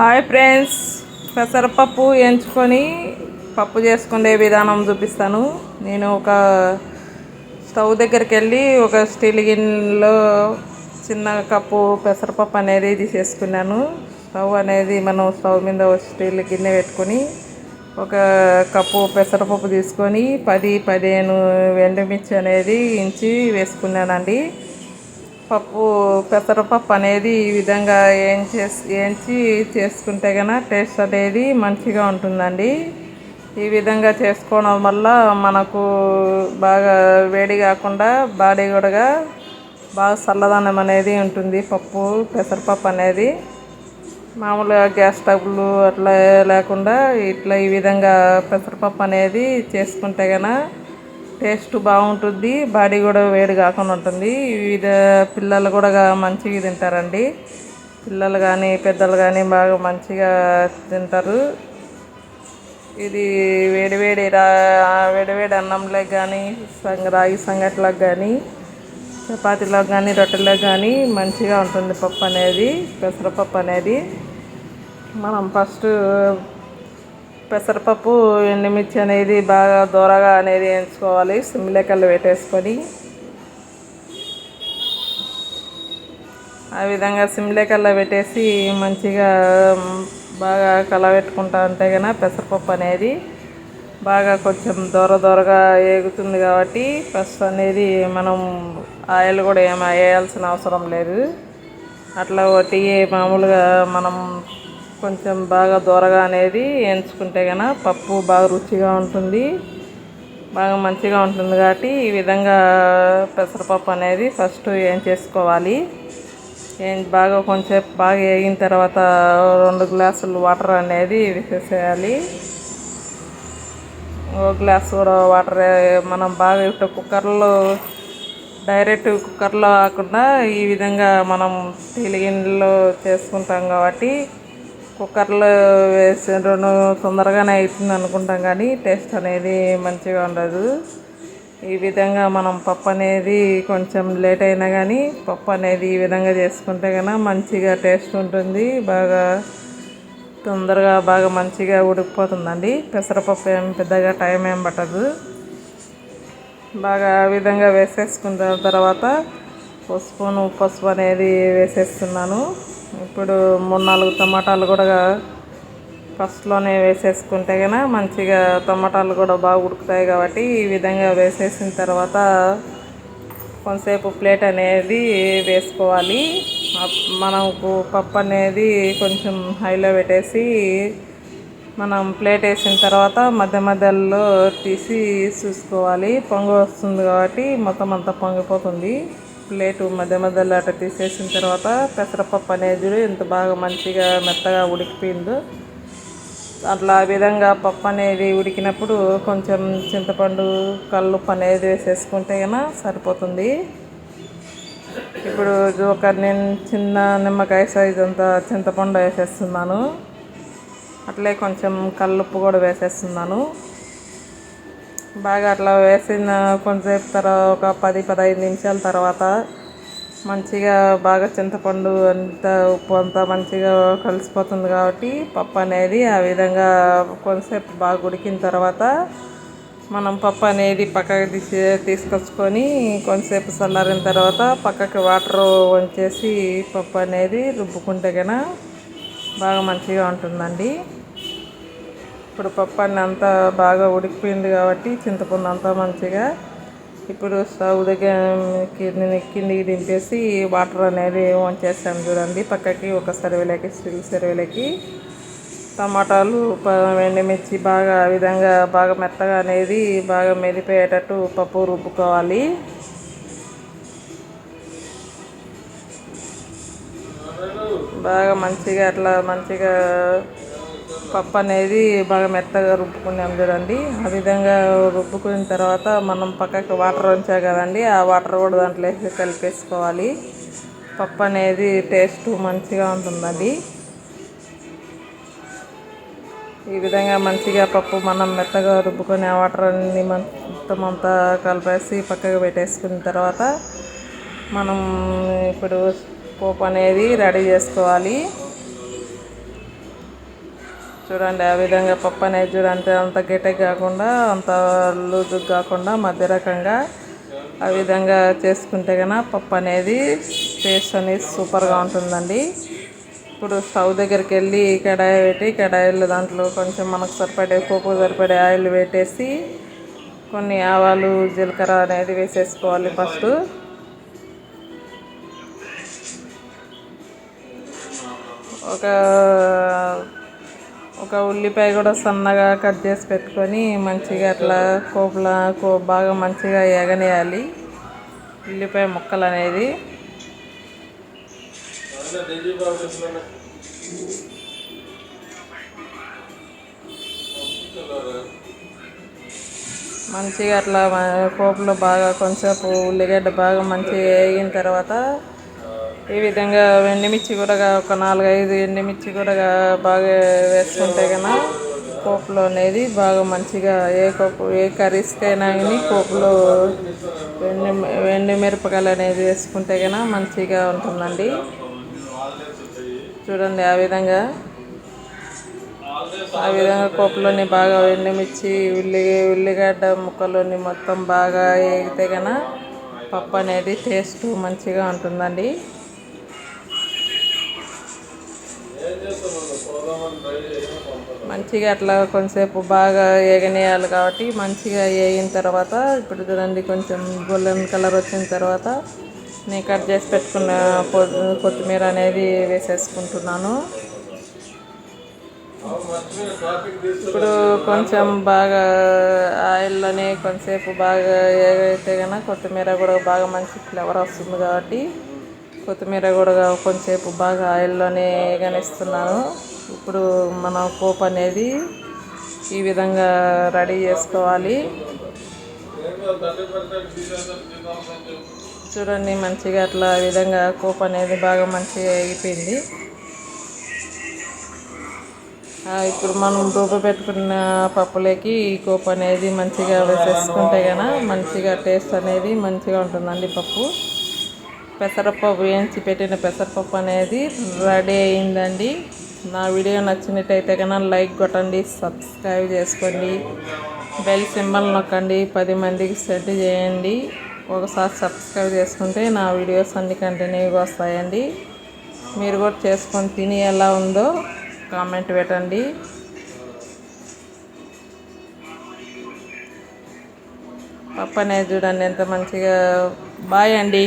Hi friends పెసరపప్పు ఎంచుకొని పప్పు చేసుకునే విధానం చూపిస్తాను. నేను ఒక స్టవ్ దగ్గరికి వెళ్ళి ఒక స్టీల్ గిన్నెలో చిన్న కప్పు పెసరపప్పు అనేది తీసేసుకున్నాను. స్టవ్ అనేది మనం స్టవ్ మీద స్టీల్ గిన్నె పెట్టుకొని ఒక కప్పు పెసరపప్పు తీసుకొని పది పదిహేను ఎండుమిర్చి అనేది ఇంచి వేసుకున్నానండి. పప్పు పెసరపప్పు అనేది ఈ విధంగా ఏం చేసి ఏంచి చేసుకుంటే కనుక టేస్ట్ అనేది మంచిగా ఉంటుందండి. ఈ విధంగా చేసుకోవడం వల్ల మనకు బాగా వేడి కాకుండా బాడీ కూడా బాగా చల్లదనం అనేది ఉంటుంది పప్పు పెసరపప్పు అనేది. మామూలుగా గ్యాస్ స్టవ్లు అట్లా లేకుండా ఇట్లా ఈ విధంగా పెసరపప్పు అనేది చేసుకుంటే కనుక టేస్ట్ బాగుంటుంది బాడీ కూడా వేడి కాకుండా ఉంటుంది. వివిధ పిల్లలు కూడా మంచిగా తింటారండి. పిల్లలు కానీ పెద్దలు కానీ బాగా మంచిగా తింటారు. ఇది వేడివేడి రా వేడివేడి అన్నంలోకి కానీ సంగ రాగి సంగట్లకు కానీ చపాతీలోకి కానీ రొట్టెలకు కానీ మంచిగా ఉంటుంది పప్పు అనేది పెసరపప్పు అనేది. మనం ఫస్ట్ పెసరపప్పు ఎండుమిర్చి అనేది బాగా దూరగా అనేది వేయించుకోవాలి సిమ్లెక్కలు పెట్టేసుకొని. ఆ విధంగా సిమ్లెక్కల్లో పెట్టేసి మంచిగా బాగా కలబెట్టుకుంటా ఉంటే కనుక పెసరపప్పు అనేది బాగా కొంచెం దూర దూరగా ఏగుతుంది కాబట్టి ఫస్ట్ అనేది మనం ఆయిల్ కూడా ఏమి వేయాల్సిన అవసరం లేదు. అట్లా ఒకటి మామూలుగా మనం కొంచెం బాగా దూరగా అనేది వేయించుకుంటే కనుక పప్పు బాగా రుచిగా ఉంటుంది. బాగా మంచిగా ఉంటుంది కాబట్టి ఈ విధంగా పెసరపప్పు అనేది ఫస్ట్ ఏం చేసుకోవాలి? ఏం బాగా కొంచెం బాగా వేగిన తర్వాత రెండు గ్లాసులు వాటర్ అనేది వేసేసేయాలి. ఒక గ్లాస్ కూడా వాటర్ మనం బాగా ఇప్పుడు కుక్కర్లో డైరెక్ట్ కుక్కర్లో కాకుండా ఈ విధంగా మనం స్టీల్ గిన్నెలో చేసుకుంటాం కాబట్టి కుక్కర్లో వేసి రెండు తొందరగానే అవుతుంది అనుకుంటాం కానీ టేస్ట్ అనేది మంచిగా ఉండదు. ఈ విధంగా మనం పప్పు అనేది కొంచెం లేట్ అయినా కానీ పప్పు అనేది ఈ విధంగా చేసుకుంటే కనుక మంచిగా టేస్ట్ ఉంటుంది. బాగా తొందరగా బాగా మంచిగా ఉడికిపోతుందండి. పెసరపప్పు ఏం పెద్దగా టైం ఏం పట్టదు. బాగా ఆ విధంగా వేసేసుకున్న తర్వాత పసుపును పసుపు అనేది వేసేస్తున్నాను. ఇప్పుడు మూడు నాలుగు టమాటాలు కూడా ఫస్ట్లోనే వేసేసుకుంటే కనుక మంచిగా టమాటాలు కూడా బాగా ఉడుకుతాయి కాబట్టి ఈ విధంగా వేసేసిన తర్వాత కొంతసేపు ప్లేట్ అనేది వేసుకోవాలి. మనకు పప్పు అనేది కొంచెం హైలో పెట్టేసి మనం ప్లేట్ వేసిన తర్వాత మధ్య మధ్యలో తీసి చూసుకోవాలి. పొంగు వస్తుంది కాబట్టి మొత్తం అంతా పొంగిపోతుంది. ప్లేటు మధ్య మధ్యలో అట్లా తీసేసిన తర్వాత పెసరపప్పు అనేది ఎంత బాగా మంచిగా మెత్తగా ఉడికిపోయిందో. అట్లా ఆ విధంగా పప్పు అనేది ఉడికినప్పుడు కొంచెం చింతపండు కల్లుప్పు అనేది వేసేసుకుంటే కన్నా సరిపోతుంది. ఇప్పుడు ఒక నేను చిన్న నిమ్మకాయ సైజ్ అంత చింతపండు వేసేస్తున్నాను. అట్లే కొంచెం కల్లుప్పు కూడా వేసేస్తున్నాను. బాగా అట్లా వేసిన కొంచెంసేపు తర్వాత ఒక పది పదహైదు నిమిషాల తర్వాత మంచిగా బాగా చింతపండు అంతా ఉప్పు అంతా మంచిగా కలిసిపోతుంది కాబట్టి పప్పు అనేది ఆ విధంగా కొంతసేపు బాగా ఉడికిన తర్వాత మనం పప్పు అనేది పక్కకి తీసి తీసుకొచ్చుకొని కొంతసేపు చల్లారిన తర్వాత పక్కకి వాటర్ వంచేసి పప్పు అనేది రుబ్బుకుంటే కనుక బాగా మంచిగా ఉంటుందండి. ఇప్పుడు పప్పు అన్నీ అంతా బాగా ఉడికిపోయింది కాబట్టి చింతపండు అంతా మంచిగా ఇప్పుడు స్టవ్ దగ్గర కింది కిందికి దింపేసి వాటర్ అనేది వంచేసాను చూడండి. పక్కకి ఒక సర్వేలకి స్టీల్ సర్వేలకి. టమాటాలు ఎండుమిర్చి బాగా ఆ విధంగా బాగా మెత్తగా అనేది బాగా మెదిపోయేటట్టు పప్పు రుబ్బుకోవాలి. బాగా మంచిగా అట్లా మంచిగా పప్పు అనేది బాగా మెత్తగా రుబ్బుకున్నాం చూడండి. ఆ విధంగా రుబ్బుకున్న తర్వాత మనం పక్కకి వాటర్ ఉంచాం కదండి ఆ వాటర్ కూడా దాంట్లో వేసి కలిపేసుకోవాలి. పప్పు అనేది టేస్ట్ మంచిగా ఉంటుందండి. ఈ విధంగా మంచిగా పప్పు మనం మెత్తగా రుబ్బుకొని ఆ వాటర్ అన్ని మొత్తం అంతా కలిపేసి పక్కకు పెట్టేసుకున్న తర్వాత మనం ఇప్పుడు పోపు అనేది రెడీ చేసుకోవాలి. చూడండి ఆ విధంగా పప్పు అనేది చూడండి అంత గట్టి కాకుండా అంత లూజు కాకుండా మధ్య రకంగా ఆ విధంగా చేసుకుంటే కనుక పప్పు అనేది టేస్ట్ అనేది సూపర్గా ఉంటుందండి. ఇప్పుడు స్టవ్ దగ్గరికి వెళ్ళి కడాయి పెట్టి కడాయిలు దాంట్లో కొంచెం మనకు సరిపడే పోపు సరిపడే ఆయిల్ పెట్టేసి కొన్ని ఆవాలు జీలకర్ర అనేది వేసేసుకోవాలి ఫస్ట్. ఒక ఒక ఉల్లిపాయ కూడా సన్నగా కట్ చేసి పెట్టుకొని మంచిగా అట్లా కోపులా కో బాగా మంచిగా ఎగనేయాలి. ఉల్లిపాయ ముక్కలు అనేది. మంచిగా అట్లా కోపులో బాగా కొంచెంసేపు ఉల్లిగడ్డ బాగా మంచిగా వేగిన తర్వాత ఈ విధంగా ఎండుమిర్చి కూడా ఒక నాలుగైదు ఎండుమిర్చి కూడా బాగా వేసుకుంటే కన్నా పోపులో అనేది బాగా మంచిగా ఏ పప్పు ఏ కర్రీస్కైనా కానీ పోపులో ఎండు ఎండు మిరపకాయలు అనేది వేసుకుంటే కన్నా మంచిగా ఉంటుందండి. చూడండి ఆ విధంగా. ఆ విధంగా పోపులోని బాగా ఎండుమిర్చి ఉల్లి ఉల్లిగడ్డ ముక్కలోని మొత్తం బాగా వేగితే కన్నా పప్పు అనేది టేస్ట్ మంచిగా ఉంటుందండి. మంచిగా అట్లా కొంచెంసేపు బాగా వేగనేయాలి కాబట్టి మంచిగా వేగిన తర్వాత ఇప్పుడు చూడండి కొంచెం గోల్డెన్ కలర్ వచ్చిన తర్వాత నేను కట్ చేసి పెట్టుకున్న కొత్తిమీర అనేది వేసేసుకుంటున్నాను. ఇప్పుడు కొంచెం బాగా ఆయిల్లోనే కొంచెంసేపు బాగా ఏగైతే కనుక కొత్తిమీర కూడా బాగా మంచి ఫ్లేవర్ వస్తుంది కాబట్టి కొత్తిమీర కూడా కొంచెంసేపు బాగా ఆయిల్లోనే వేగనిస్తున్నాను ఇప్పుడు మన పోపు అనేది ఈ విధంగా రెడీ చేసుకోవాలి. చూడండి మంచిగా అట్లా విధంగా కోప్ అనేది బాగా మంచిగా అయిపోయింది. ఇప్పుడు మనం రూప పెట్టుకున్న పప్పులోకి ఈ కోప్ అనేది మంచిగా వేసేసుకుంటే కనుక మంచిగా టేస్ట్ అనేది మంచిగా ఉంటుందండి పప్పు. పెసరపప్పు వేయించి పెట్టిన పెసరపప్పు అనేది రెడీ అయిందండి. నా వీడియో నచ్చినట్టయితే కనుక లైక్ కొట్టండి సబ్స్క్రైబ్ చేసుకోండి బెల్ సింబల్ నొక్కండి పది మందికి సెట్ చేయండి. ఒకసారి సబ్స్క్రైబ్ చేసుకుంటే నా వీడియోస్ అన్ని కంటిన్యూగా వస్తాయండి. మీరు కూడా చేసుకొని తిని ఎలా ఉందో కామెంట్ పెట్టండి. పప్పు అనేది చూడండి ఎంత మంచిగా బాయ్ అండి.